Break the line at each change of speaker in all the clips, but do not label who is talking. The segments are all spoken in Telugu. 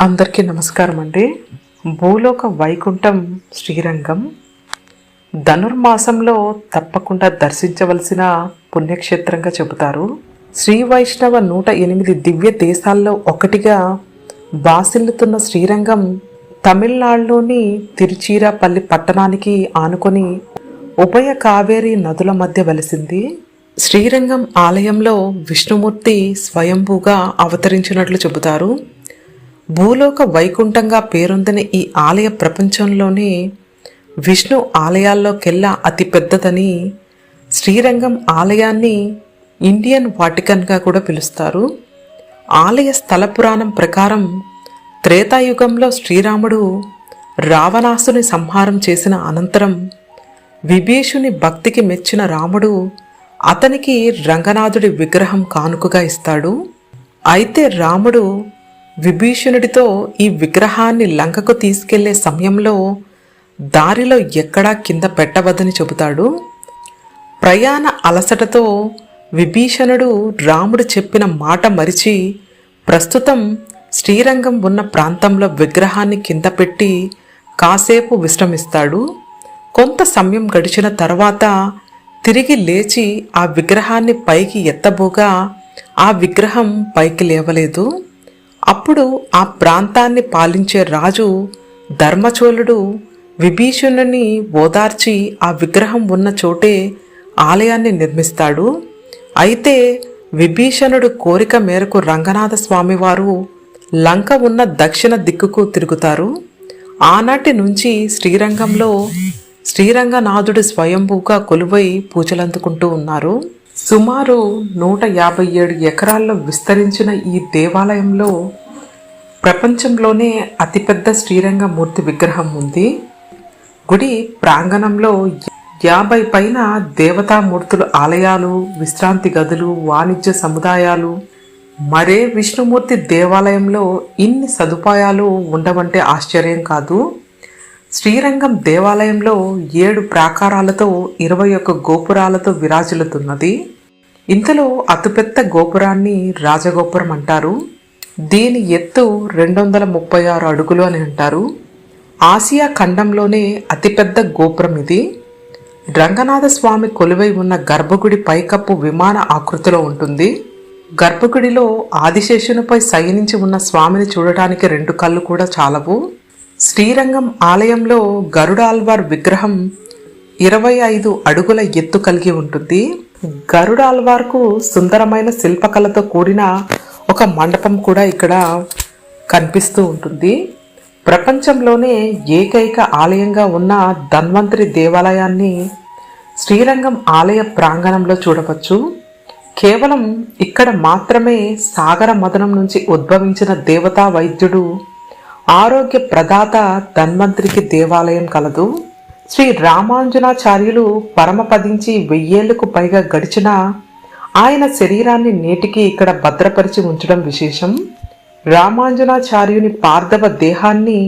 అందరికీ నమస్కారం అండి. భూలోక వైకుంఠం శ్రీరంగం ధనుర్మాసంలో తప్పకుండా దర్శించవలసిన పుణ్యక్షేత్రంగా చెబుతారు. శ్రీ వైష్ణవ నూట ఎనిమిది దివ్య దేశాల్లో ఒకటిగా బాసిల్లుతున్న శ్రీరంగం తమిళనాడులోని తిరుచిరాపల్లి పట్టణానికి ఆనుకొని ఉభయ కావేరి నదుల మధ్య వెలిసింది. శ్రీరంగం ఆలయంలో విష్ణుమూర్తి స్వయంభూగా అవతరించినట్లు చెబుతారు. భూలోక వైకుంఠంగా పేరొందిన ఈ ఆలయ ప్రపంచంలోనే విష్ణు ఆలయాల్లోకెల్లా అతి పెద్దదని శ్రీరంగం ఆలయాన్ని ఇండియన్ వాటికన్గా కూడా పిలుస్తారు. ఆలయ స్థల పురాణం ప్రకారం త్రేతాయుగంలో శ్రీరాముడు రావణాసుని సంహారం చేసిన అనంతరం విభీషుని భక్తికి మెచ్చిన రాముడు అతనికి రంగనాథుడి విగ్రహం కానుకగా ఇస్తాడు. అయితే రాముడు విభీషణుడితో ఈ విగ్రహాన్ని లంకకు తీసుకెళ్ళే సమయంలో దారిలో ఎక్కడా కింద పెట్టవద్దని చెబుతాడు. ప్రయాణ అలసటతో విభీషణుడు రాముడు చెప్పిన మాట మరిచి ప్రస్తుతం శ్రీరంగం ఉన్న ప్రాంతంలో విగ్రహాన్ని కింద పెట్టి కాసేపు విశ్రమిస్తాడు. కొంత సమయం గడిచిన తర్వాత తిరిగి లేచి ఆ విగ్రహాన్ని పైకి ఎత్తబోగా ఆ విగ్రహం పైకి లేవలేదు. అప్పుడు ఆ ప్రాంతాన్ని పాలించే రాజు ధర్మచోళుడు విభీషణుని ఓదార్చి ఆ విగ్రహం ఉన్న చోటే ఆలయాన్ని నిర్మిస్తాడు. అయితే విభీషణుడు కోరిక మేరకు రంగనాథ స్వామివారు లంక ఉన్న దక్షిణ దిక్కుకు తిరుగుతారు. ఆనాటి నుంచి శ్రీరంగంలో శ్రీరంగనాథుడు స్వయంభూగా కొలువై పూజలందుకుంటూ ఉన్నారు. సుమారు నూట యాభై ఏడు ఎకరాల్లో విస్తరించిన ఈ దేవాలయంలో ప్రపంచంలోనే అతిపెద్ద శ్రీరంగమూర్తి విగ్రహం ఉంది. గుడి ప్రాంగణంలో యాభై పైన దేవతామూర్తులు ఆలయాలు విశ్రాంతి గదులు వాణిజ్య సముదాయాలు. మరే విష్ణుమూర్తి దేవాలయంలో ఇన్ని సదుపాయాలు ఉండవంటే ఆశ్చర్యం కాదు. శ్రీరంగం దేవాలయంలో ఏడు ప్రాకారాలతో ఇరవై ఒక్క గోపురాలతో విరాజిల్లుతున్నది. ఇంతలో అతిపెద్ద గోపురాన్ని రాజగోపురం అంటారు. దీని ఎత్తు రెండు వందల ముప్పై ఆరు అడుగులు అని అంటారు. ఆసియా ఖండంలోనే అతిపెద్ద గోపురం ఇది. రంగనాథ స్వామి కొలువై ఉన్న గర్భగుడి పైకప్పు విమాన ఆకృతిలో ఉంటుంది. గర్భగుడిలో ఆదిశేషునిపై శయనించి ఉన్న స్వామిని చూడటానికి రెండు కళ్ళు కూడా చాలవు. శ్రీరంగం ఆలయంలో గరుడాల్వార్ విగ్రహం ఇరవై ఐదు అడుగుల ఎత్తు కలిగి ఉంటుంది. గరుడాల్వార్కు సుందరమైన శిల్పకళతో కూడిన ఒక మండపం కూడా ఇక్కడ కనిపిస్తూ ఉంటుంది. ప్రపంచంలోనే ఏకైక ఆలయంగా ఉన్న ధన్వంతరి దేవాలయాన్ని శ్రీరంగం ఆలయ ప్రాంగణంలో చూడవచ్చు. కేవలం ఇక్కడ మాత్రమే సాగర మదనం నుంచి ఉద్భవించిన దేవతా వైద్యుడు ఆరోగ్య ప్రదాత ధన్వంతరికి దేవాలయం కలదు. శ్రీ రామాంజనాచార్యులు పరమపదించి వెయ్యేళ్ళకు పైగా గడిచిన ఆయన శరీరాన్ని నేటికి ఇక్కడ భద్రపరిచి ఉంచడం విశేషం. రామాంజనాచార్యుని పార్థవ దేహాన్ని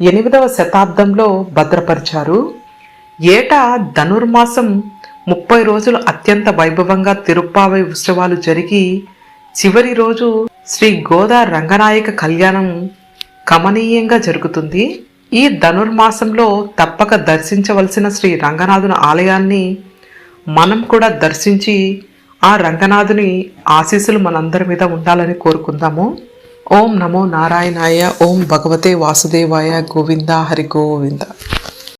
ఎనిమిదవ శతాబ్దంలో భద్రపరిచారు. ఏటా ధనుర్మాసం ముప్పై రోజులు అత్యంత వైభవంగా తిరుప్పావై ఉత్సవాలు జరిగి చివరి రోజు శ్రీ గోదా రంగనాయక కళ్యాణం కమనీయంగా జరుగుతుంది. ఈ ధనుర్మాసంలో తప్పక దర్శించవలసిన శ్రీ రంగనాథుని ఆలయాన్ని మనం కూడా దర్శించి ఆ రంగనాథుని ఆశీస్సులు మనందరి మీద ఉండాలని కోరుకుందాము. ఓం నమో నారాయణాయ ఓం భగవతే వాసుదేవాయ గోవింద హరి గోవింద.